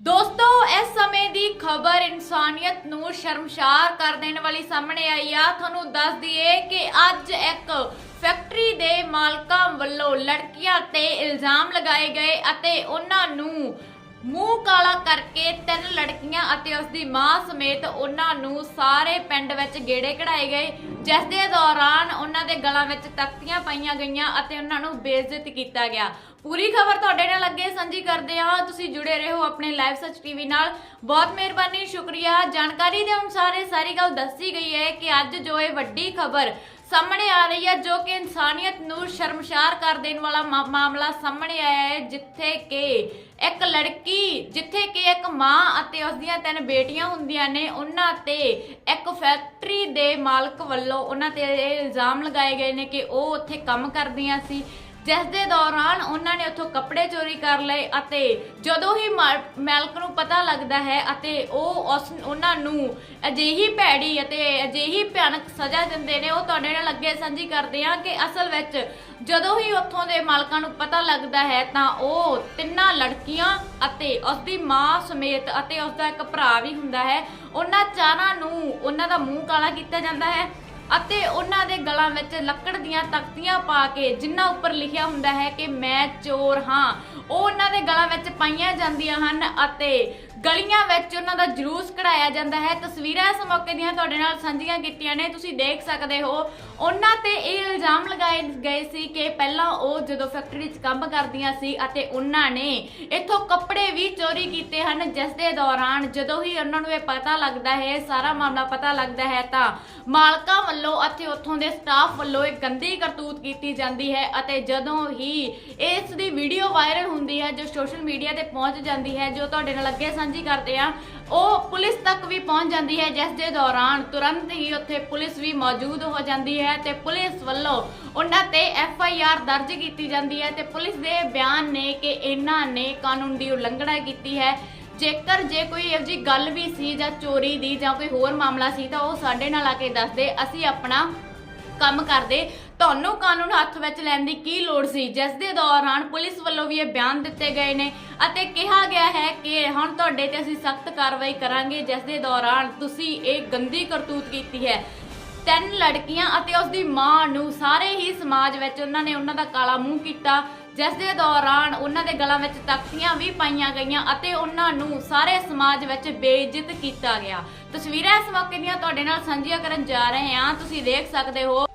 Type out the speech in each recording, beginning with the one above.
ਦੋਸਤੋ, ਇਸ ਸਮੇਂ ਦੀ ਖਬਰ ਇਨਸਾਨੀਅਤ ਨੂੰ ਸ਼ਰਮਸ਼ਾਰ ਕਰ ਦੇਣ ਵਾਲੀ ਸਾਹਮਣੇ ਆਈ ਆ। ਤੁਹਾਨੂੰ ਦੱਸ ਦਈਏ ਕਿ ਅੱਜ ਇੱਕ ਫੈਕਟਰੀ ਦੇ ਮਾਲਕਾਂ ਵੱਲੋਂ ਲੜਕੀਆਂ ਤੇ ਇਲਜ਼ਾਮ ਲਗਾਏ ਗਏ ਅਤੇ ਉਹਨਾਂ ਨੂੰ ਮੂੰਹ ਕਾਲਾ ਕਰਕੇ ਤਿੰਨ ਲੜਕੀਆਂ ਅਤੇ ਉਸ ਦੀ ਮਾਂ ਸਮੇਤ ਉਹਨਾਂ ਨੂੰ ਸਾਰੇ ਪਿੰਡ ਵਿੱਚ ਗੇੜੇ ਕਢਾਏ ਗਏ, ਜਿਸ ਦੇ ਦੌਰਾਨ ਉਹਨਾਂ ਦੇ ਗਲਾਂ ਵਿੱਚ ਤਖਤੀਆਂ ਪਾਈਆਂ ਗਈਆਂ ਅਤੇ ਉਹਨਾਂ ਨੂੰ ਬੇਇੱਜ਼ਤ ਕੀਤਾ ਗਿਆ। ਪੂਰੀ ਖਬਰ ਤੁਹਾਡੇ ਨਾਲ ਅੱਗੇ ਸਾਂਝੀ ਕਰਦੇ ਹਾਂ। ਤੁਸੀਂ ਜੁੜੇ ਰਹੋ ਆਪਣੇ ਲਾਈਵ ਸੱਚ ਟੀਵੀ ਨਾਲ। ਬਹੁਤ ਮਿਹਰਬਾਨੀ, ਸ਼ੁਕਰੀਆ। ਜਾਣਕਾਰੀ ਦੇ ਅਨੁਸਾਰ ਇਹ ਸਾਰੀ ਗੱਲ ਦੱਸੀ ਗਈ ਹੈ ਕਿ ਅੱਜ ਜੋ ਇਹ ਵੱਡੀ ਖਬਰ ਸਾਹਮਣੇ ਆ ਰਹੀ ਹੈ ਜੋ ਕਿ ਇਨਸਾਨੀਅਤ ਨੂੰ ਸ਼ਰਮਸ਼ਾਰ ਕਰ ਦੇਣ ਵਾਲਾ ਮਾਮਲਾ ਸਾਹਮਣੇ ਆਇਆ ਹੈ, ਜਿੱਥੇ ਕਿ ਇੱਕ ਲੜਕੀ, ਜਿੱਥੇ ਕਿ ਇੱਕ ਮਾਂ ਅਤੇ ਉਸ ਦੀਆਂ ਤਿੰਨ ਬੇਟੀਆਂ ਹੁੰਦੀਆਂ ਨੇ, ਉਹਨਾਂ ਤੇ ਇੱਕ ਫੈਕਟਰੀ ਦੇ ਮਾਲਕ ਵੱਲੋਂ ਉਹਨਾਂ ਤੇ ਇਹ ਇਲਜ਼ਾਮ ਲਗਾਏ ਗਏ ਨੇ ਕਿ ਉਹ ਉੱਥੇ ਕੰਮ ਕਰਦੀਆਂ ਸੀ। ਜਿਸ ਦੇ ਦੌਰਾਨ ਉਹਨਾਂ ਨੇ ਉੱਥੋਂ ਕੱਪੜੇ ਚੋਰੀ ਕਰ ਲਏ ਅਤੇ ਜਦੋਂ ਹੀ ਮਾ- ਮਾਲਕ ਨੂੰ ਪਤਾ ਲੱਗਦਾ ਹੈ ਅਤੇ ਉਹ ਉਸ, ਉਹਨਾਂ ਨੂੰ ਅਜਿਹੀ ਭੈੜੀ ਅਤੇ ਅਜਿਹੀ ਭਿਆਨਕ ਸਜ਼ਾ ਦਿੰਦੇ ਨੇ, ਉਹ ਤੁਹਾਡੇ ਨਾਲ ਅੱਗੇ ਸਾਂਝੀ ਕਰਦੇ ਹਾਂ ਕਿ ਅਸਲ ਵਿੱਚ ਜਦੋਂ ਹੀ ਉੱਥੋਂ ਦੇ ਮਾਲਕਾਂ ਨੂੰ ਪਤਾ ਲੱਗਦਾ ਹੈ ਤਾਂ ਉਹ ਤਿੰਨਾਂ ਲੜਕੀਆਂ ਅਤੇ ਉਸ ਦੀ ਮਾਂ ਸਮੇਤ ਅਤੇ ਉਸ ਦਾ ਇੱਕ ਭਰਾ ਵੀ ਹੁੰਦਾ ਹੈ। ਉਹਨਾਂ ਚਾਰਾਂ ਨੂੰ ਉਹਨਾਂ ਦਾ ਮੂੰਹ ਕਾਲਾ ਕੀਤਾ ਜਾਂਦਾ ਹੈ। ਅਤੇ ਉਹਨਾਂ ਦੇ ਗਲਾਂ ਵਿੱਚ ਲੱਕੜ ਦੀਆਂ ਤਖਤੀਆਂ ਪਾ ਕੇ ਜਿਨ੍ਹਾਂ ਉੱਪਰ ਲਿਖਿਆ ਹੁੰਦਾ ਹੈ ਕਿ ਮੈਂ ਚੋਰ ਹਾਂ, ਉਹ ਉਹਨਾਂ ਦੇ ਗਲਾਂ ਵਿੱਚ ਪਾਈਆਂ ਜਾਂਦੀਆਂ ਹਨ ਅਤੇ ਗਲੀਆਂ ਵਿੱਚ ਉਹਨਾਂ ਦਾ ਜਲੂਸ ਕਢਾਇਆ ਜਾਂਦਾ ਹੈ। ਤਸਵੀਰਾਂ ਇਸ ਮੌਕੇ ਦੀਆਂ ਤੁਹਾਡੇ ਨਾਲ ਸਾਂਝੀਆਂ ਕੀਤੀਆਂ ਨੇ। ਤੁਸੀਂ ਦੇਖ ਸਕਦੇ ਹੋ ਉਹਨਾਂ ਤੇ ਇਹ ਇਲਜ਼ਾਮ ਲਗਾਏ ਗਏ ਸੀ ਕਿ ਪਹਿਲਾਂ ਉਹ ਜਦੋਂ ਫੈਕਟਰੀ 'ਚ ਕੰਮ ਕਰਦੀਆਂ ਸੀ ਅਤੇ ਉਹਨਾਂ ਨੇ ਇੱਥੋਂ ਕੱਪੜੇ ਵੀ ਚੋਰੀ ਕੀਤੇ ਹਨ, ਜਿਸ ਦੇ ਦੌਰਾਨ ਜਦੋਂ ਹੀ ਉਹਨਾਂ ਨੂੰ ਇਹ ਪਤਾ ਲੱਗਦਾ ਹੈ, ਸਾਰਾ ਮਾਮਲਾ ਪਤਾ ਲੱਗਦਾ ਹੈ ਤਾਂ ਮਾਲਕਾਂ ਵੱਲੋਂ ਅਤੇ ਉੱਥੋਂ ਦੇ ਸਟਾਫ ਵੱਲੋਂ ਇੱਕ ਗੰਦੀ ਕਰਤੂਤ ਕੀਤੀ ਜਾਂਦੀ ਹੈ ਅਤੇ ਜਦੋਂ ਹੀ ਇਸ ਦੀ ਵੀਡੀਓ ਵਾਇਰਲ ਹੁੰਦੀ ਹੈ, ਜੋ ਸੋਸ਼ਲ ਮੀਡੀਆ ਤੇ ਪਹੁੰਚ ਜਾਂਦੀ ਹੈ, ਜੋ ਤੁਹਾਡੇ ਨਾਲ ਅੱਗੇ ਸਾਂਝੀ ਕਰਦੇ ਆ ਉਹ ਪੁਲਿਸ ਤੱਕ ਵੀ ਪਹੁੰਚ ਜਾਂਦੀ ਹੈ, ਜਿਸ ਦੇ ਦੌਰਾਨ ਤੁਰੰਤ ਹੀ ਉੱਥੇ ਪੁਲਿਸ ਵੀ ਮੌਜੂਦ ਹੋ ਜਾਂਦੀ ਹੈ ਤੇ ਪੁਲਿਸ ਵੱਲੋਂ ਉਹਨਾਂ ਤੇ ਐਫ ਆਈ ਆਰ ਦਰਜ ਕੀਤੀ ਜਾਂਦੀ ਹੈ ਤੇ ਪੁਲਿਸ ਦੇ ਬਿਆਨ ਨੇ ਕਿ ਇਹਨਾਂ ਨੇ ਕਾਨੂੰਨ ਦੀ ਉਲੰਘਣਾ ਕੀਤੀ ਹੈ। ਜੇਕਰ ਜੇ ਕੋਈ ਇਹੋ ਜਿਹੀ ਗੱਲ ਵੀ ਸੀ ਜਾਂ ਚੋਰੀ ਦੀ ਜਾਂ ਕੋਈ ਹੋਰ ਮਾਮਲਾ ਸੀ ਤਾਂ ਉਹ ਸਾਡੇ ਨਾਲ ਆ ਕੇ ਦੱਸਦੇ, ਅਸੀਂ ਆਪਣਾ ਕੰਮ ਕਰਦੇ, ਤੁਹਾਨੂੰ ਕਾਨੂੰਨ ਹੱਥ ਵਿੱਚ ਲੈਣ ਦੀ ਕੀ ਲੋੜ ਸੀ? ਜਿਸ ਦੇ ਦੌਰਾਨ ਪੁਲਿਸ ਵੱਲੋਂ ਵੀ ਇਹ ਬਿਆਨ ਦਿੱਤੇ ਗਏ ਨੇ ਅਤੇ ਕਿਹਾ ਗਿਆ ਹੈ ਕਿ ਹੁਣ ਤੁਹਾਡੇ ਤੇ ਅਸੀਂ ਸਖਤ ਕਾਰਵਾਈ ਕਰਾਂਗੇ, ਜਿਸ ਦੇ ਦੌਰਾਨ ਤੁਸੀਂ ਇਹ ਗੰਦੀ ਕਰਤੂਤ ਕੀਤੀ ਹੈ। ਤਿੰਨ ਲੜਕੀਆਂ ਅਤੇ ਉਸ ਦੀ ਮਾਂ ਨੂੰ ਸਾਰੇ ਹੀ ਸਮਾਜ ਵਿੱਚ ਉਹਨਾਂ ਨੇ ਉਹਨਾਂ ਦਾ ਕਾਲਾ ਮੂੰਹ ਕੀਤਾ, ਜਿਸ ਦੇ ਦੌਰਾਨ ਉਹਨਾਂ ਦੇ ਗਲਾਂ ਵਿੱਚ ਤਖਤੀਆਂ ਵੀ ਪਾਈਆਂ ਗਈਆਂ ਅਤੇ ਉਹਨਾਂ ਨੂੰ ਸਾਰੇ ਸਮਾਜ ਵਿੱਚ ਬੇਇੱਜ਼ਤ ਕੀਤਾ ਗਿਆ। ਤਸਵੀਰਾਂ ਇਸ ਮੌਕੇ ਦੀਆਂ ਤੁਹਾਡੇ ਨਾਲ ਸਾਂਝੀਆਂ ਕਰਨ ਜਾ ਰਹੇ ਹਾਂ। ਤੁਸੀਂ ਦੇਖ ਸਕਦੇ ਹੋ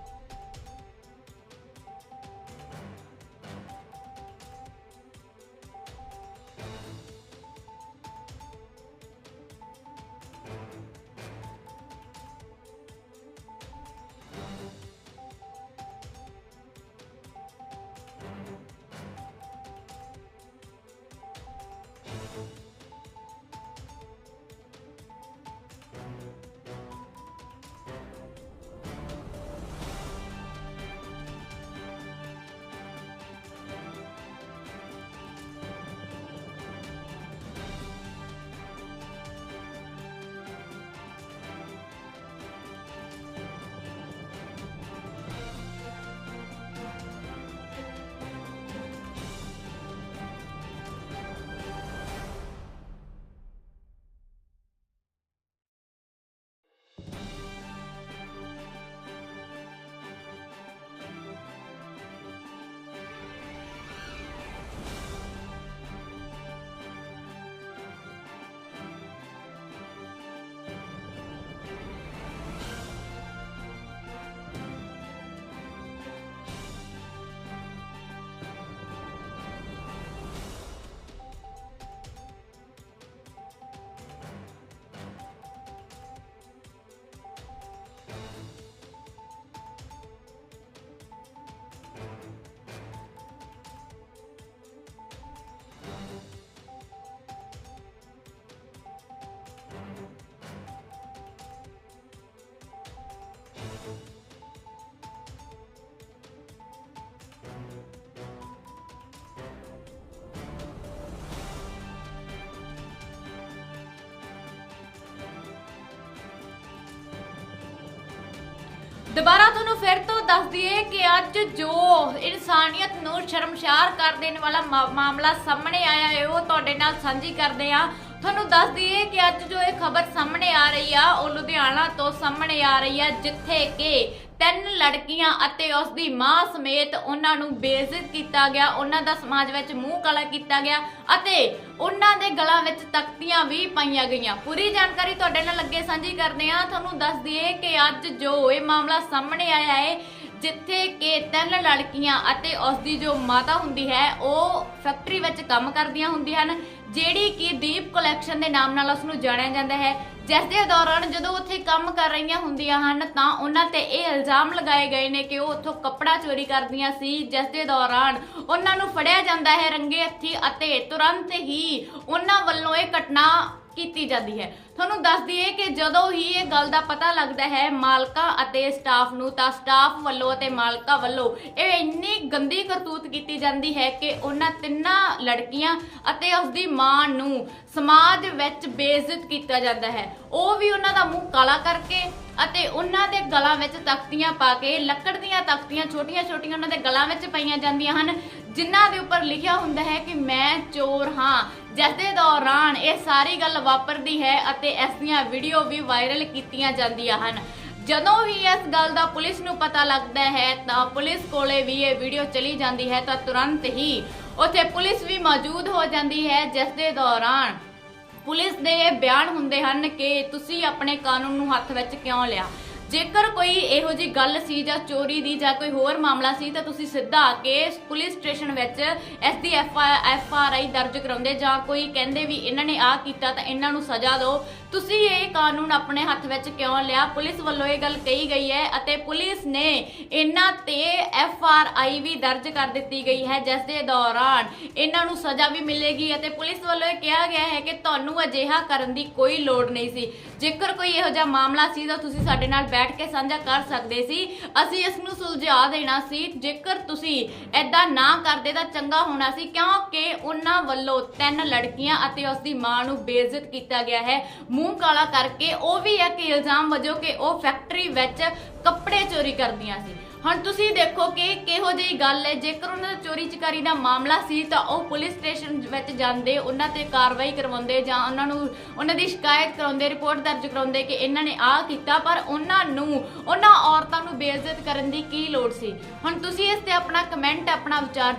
ਦੁਬਾਰਾ ਤੁਹਾਨੂੰ ਫਿਰ ਤੋਂ ਦੱਸ ਦਈਏ ਕਿ ਅੱਜ ਜੋ ਇਨਸਾਨੀਅਤ ਨੂੰ ਸ਼ਰਮਸ਼ਾਰ ਕਰ ਦੇਣ ਵਾਲਾ ਮਾ- ਮਾਮਲਾ ਸਾਹਮਣੇ ਆਇਆ ਹੈ, ਉਹ ਤੁਹਾਡੇ ਨਾਲ ਸਾਂਝੀ ਕਰਦੇ ਆ ਤੁਹਾਨੂੰ ਦੱਸ ਦਈਏ ਕਿ ਅੱਜ ਜੋ ਇਹ ਖਬਰ ਸਾਹਮਣੇ ਆ ਰਹੀ ਆ, ਉਹ ਲੁਧਿਆਣਾ ਤੋਂ ਸਾਹਮਣੇ ਆ ਰਹੀ ਆ, ਜਿੱਥੇ ਕਿ ਤਿੰਨ ਲੜਕੀਆਂ ਅਤੇ ਉਸ ਦੀ ਮਾਂ ਸਮੇਤ ਉਹਨਾਂ ਨੂੰ ਬੇਇੱਜ਼ਤ ਕੀਤਾ ਗਿਆ। ਉਹਨਾਂ ਦਾ ਸਮਾਜ ਵਿੱਚ ਮੂੰਹ ਕਾਲਾ ਕੀਤਾ ਗਿਆ ਅਤੇ ਉਹਨਾਂ ਦੇ ਗਲਾਂ ਵਿੱਚ ਤਖਤੀਆਂ ਵੀ ਪਾਈਆਂ ਗਈਆਂ। ਪੂਰੀ ਜਾਣਕਾਰੀ ਤੁਹਾਡੇ ਨਾਲ ਅੱਗੇ ਸਾਂਝੀ ਕਰਦੇ ਹਾਂ। ਤੁਹਾਨੂੰ ਦੱਸ ਦਈਏ ਕਿ ਅੱਜ ਜੋ ਇਹ ਮਾਮਲਾ ਸਾਹਮਣੇ ਆਇਆ ਹੈ ਜਿੱਥੇ ਕਿ ਤਿੰਨ ਲੜਕੀਆਂ ਅਤੇ ਉਸ ਦੀ ਜੋ ਮਾਤਾ ਹੁੰਦੀ ਹੈ, ਉਹ ਫੈਕਟਰੀ ਵਿੱਚ ਕੰਮ ਕਰਦੀਆਂ ਹੁੰਦੀਆਂ ਹਨ, ਜਿਹੜੀ ਕਿ ਦੀਪ ਕਲੈਕਸ਼ਨ ਦੇ ਨਾਮ ਨਾਲ ਉਸ ਨੂੰ ਜਾਣਿਆ ਜਾਂਦਾ ਹੈ। ਜਿਸ ਦੇ ਦੌਰਾਨ ਜਦੋਂ ਉੱਥੇ ਕੰਮ ਕਰ ਰਹੀਆਂ ਹੁੰਦੀਆਂ ਹਨ, ਤਾਂ ਉਹਨਾਂ ਤੇ ਇਹ ਇਲਜ਼ਾਮ ਲਗਾਏ ਗਏ ਨੇ ਕਿ ਉਹ ਉੱਥੋਂ ਕੱਪੜਾ ਚੋਰੀ ਕਰਦੀਆਂ ਸੀ। ਜਿਸ ਦੇ ਦੌਰਾਨ ਉਹਨਾਂ ਨੂੰ ਫੜਿਆ ਜਾਂਦਾ ਹੈ ਰੰਗੇ ਹੱਥੀ ਅਤੇ ਤੁਰੰਤ ਹੀ ਉਹਨਾਂ ਵੱਲੋਂ ਇਹ ਘਟਨਾ ਕੀਤੀ ਜਾਂਦੀ ਹੈ। ਤੁਹਾਨੂੰ ਦੱਸ ਦਈਏ ਕਿ ਜਦੋਂ ਹੀ ਇਹ ਗੱਲ ਦਾ ਪਤਾ ਲੱਗਦਾ ਹੈ ਮਾਲਕਾਂ ਅਤੇ ਸਟਾਫ ਨੂੰ, ਤਾਂ ਸਟਾਫ ਵੱਲੋਂ ਅਤੇ ਮਾਲਕਾਂ ਵੱਲੋਂ ਇਹ ਇੰਨੀ ਗੰਦੀ ਕਰਤੂਤ ਕੀਤੀ ਜਾਂਦੀ ਹੈ ਕਿ ਉਹਨਾਂ ਤਿੰਨਾਂ ਲੜਕੀਆਂ ਅਤੇ ਉਸ ਦੀ ਮਾਂ ਨੂੰ ਸਮਾਜ ਵਿੱਚ ਬੇਇੱਜ਼ਤ ਕੀਤਾ ਜਾਂਦਾ ਹੈ। ਉਹ ਵੀ ਉਹਨਾਂ ਦਾ ਮੂੰਹ ਕਾਲਾ ਕਰਕੇ ਅਤੇ ਉਹਨਾਂ ਦੇ ਗਲਾਂ ਵਿੱਚ ਤਖਤੀਆਂ ਪਾ ਕੇ, ਲੱਕੜ ਦੀਆਂ ਤਖਤੀਆਂ ਛੋਟੀਆਂ-ਛੋਟੀਆਂ ਉਹਨਾਂ ਦੇ ਗਲਾਂ ਵਿੱਚ ਪਾਈਆਂ ਜਾਂਦੀਆਂ ਹਨ। ਜਿਨ੍ਹਾਂ ਦੇ ਉੱਪਰ ਲਿਖਿਆ ਹੁੰਦਾ ਹੈ ਕਿ ਮੈਂ ਚੋਰ ਹਾਂ। ਜਿਸ ਦੇ ਦੌਰਾਨ ਇਹ ਸਾਰੀ ਗੱਲ ਵਾਪਰਦੀ ਹੈ ਅਤੇ ਇਸ ਦੀਆਂ ਵੀਡੀਓ ਵੀ ਵਾਇਰਲ ਕੀਤੀਆਂ ਜਾਂਦੀਆਂ ਹਨ। ਜਦੋਂ ਵੀ ਇਸ ਗੱਲ ਦਾ ਪੁਲਿਸ ਨੂੰ ਪਤਾ ਲੱਗਦਾ ਹੈ, ਤਾਂ ਪੁਲਿਸ ਕੋਲੇ ਵੀ ਇਹ ਵੀਡੀਓ ਚਲੀ ਜਾਂਦੀ ਹੈ, ਤਾਂ ਤੁਰੰਤ ਹੀ ਉੱਥੇ ਪੁਲਿਸ ਵੀ ਮੌਜੂਦ ਹੋ ਜਾਂਦੀ ਹੈ ਜਿਸ ਦੇ ਦੌਰਾਨ ਪੁਲਿਸ ਦੇ ਇਹ ਬਿਆਨ ਹੁੰਦੇ ਹਨ ਕਿ ਤੁਸੀਂ ਆਪਣੇ ਕਾਨੂੰਨ ਨੂੰ ਹੱਥ ਵਿੱਚ ਕਿਉਂ ਲਿਆ? ਜੇਕਰ ਕੋਈ ਇਹੋ ਜੀ ਗੱਲ ਸੀ ਜਾਂ ਚੋਰੀ ਦੀ ਜਾਂ ਕੋਈ ਹੋਰ ਮਾਮਲਾ ਸੀ, ਤਾਂ ਤੁਸੀਂ ਸਿੱਧਾ ਆ ਕੇ ਪੁਲਿਸ ਸਟੇਸ਼ਨ ਵਿੱਚ ਐਸ ਦੀ ਐਫ ਆਰ ਆਈ ਦਰਜ ਕਰਾਉਂਦੇ ਜਾਂ ਕੋਈ ਕਹਿੰਦੇ ਵੀ ਇਹਨਾਂ ਨੇ ਆਹ ਕੀਤਾ ਤਾਂ ਇਹਨਾਂ ਨੂੰ ਸਜ਼ਾ ਦਿਓ। ਤੁਸੀਂ ਇਹ ਕਾਨੂੰਨ ਆਪਣੇ ਹੱਥ ਵਿੱਚ ਕਿਉਂ ਲਿਆ? ਪੁਲਿਸ ਵੱਲੋਂ ਇਹ ਗੱਲ ਕਹੀ ਗਈ ਹੈ ਅਤੇ ਪੁਲਿਸ ਨੇ ਇਹਨਾਂ ਤੇ ਐਫ ਆਰ ਆਈ ਵੀ ਦਰਜ ਕਰ ਦਿੱਤੀ ਗਈ ਹੈ ਜਿਸ ਦੇ ਦੌਰਾਨ ਇਹਨਾਂ ਨੂੰ ਸਜ਼ਾ ਵੀ ਮਿਲੇਗੀ ਅਤੇ ਪੁਲਿਸ ਵੱਲੋਂ ਇਹ ਕਿਹਾ ਗਿਆ ਹੈ ਕਿ ਤੁਹਾਨੂੰ ਅਜਿਹਾ ਕਰਨ ਦੀ ਕੋਈ ਲੋੜ ਨਹੀਂ ਸੀ। ਜੇਕਰ ਕੋਈ ਇਹੋ ਜਿਹਾ ਮਾਮਲਾ ਸੀ ਤਾਂ ਤੁਸੀਂ ਸਾਡੇ ਨਾਲ ਬੈਠ ਕੇ ਸਾਂਝਾ ਕਰ ਸਕਦੇ ਸੀ। ਅਸੀਂ ਇਸ ਨੂੰ ਸੁਲਝਾ ਦੇਣਾ ਸੀ। ਜੇਕਰ ਤੁਸੀਂ ਐਦਾਂ ਨਾ ਕਰਦੇ ਤਾਂ ਚੰਗਾ ਹੋਣਾ ਸੀ, ਕਿਉਂਕਿ ਉਹਨਾਂ ਵੱਲੋਂ ਤਿੰਨ ਲੜਕੀਆਂ ਅਤੇ ਉਸ ਦੀ ਮਾਂ ਨੂੰ ਬੇਇੱਜ਼ਤ ਕੀਤਾ ਗਿਆ ਹੈ। ਮੂੰਹ ਕਾਲਾ ਕਰਕੇ ਉਹ ਵੀ ਇੱਕ ਇਲਜ਼ਾਮ ਵਜੋਂ ਕਿ ਉਹ ਫੈਕਟਰੀ ਵਿੱਚ ਕੱਪੜੇ ਚੋਰੀ ਕਰਦੀਆਂ ਸੀ। ਹੁਣ ਤੁਸੀਂ ਦੇਖੋ ਕਿ ਕਿਹੋ ਜਿਹੀ ਗੱਲ ਹੈ, ਜੇਕਰ ਉਹਨਾਂ ਦਾ ਚੋਰੀ ਚਕਾਰੀ ਦਾ ਮਾਮਲਾ ਸੀ ਤਾਂ ਉਹ ਪੁਲਿਸ ਸਟੇਸ਼ਨ ਵਿੱਚ ਜਾਂਦੇ, ਉਹਨਾਂ ਤੇ ਕਾਰਵਾਈ ਕਰਵਾਉਂਦੇ ਜਾਂ ਉਹਨਾਂ ਨੂੰ ਉਹਨਾਂ ਦੀ ਸ਼ਿਕਾਇਤ ਕਰਾਉਂਦੇ, ਰਿਪੋਰਟ ਦਰਜ ਕਰਾਉਂਦੇ ਕਿ ਇਹਨਾਂ ਨੇ ਆਹ ਕੀਤਾ, ਪਰ ਉਹਨਾਂ ਨੂੰ, ਉਹਨਾਂ ਔਰਤਾਂ ਨੂੰ ਬੇਇੱਜ਼ਤ ਕਰਨ ਦੀ ਕੀ ਲੋੜ ਸੀ? ਹੁਣ ਤੁਸੀਂ ਇਸ ਤੇ ਆਪਣਾ ਕਮੈਂਟ ਆਪਣਾ ਵਿਚਾਰ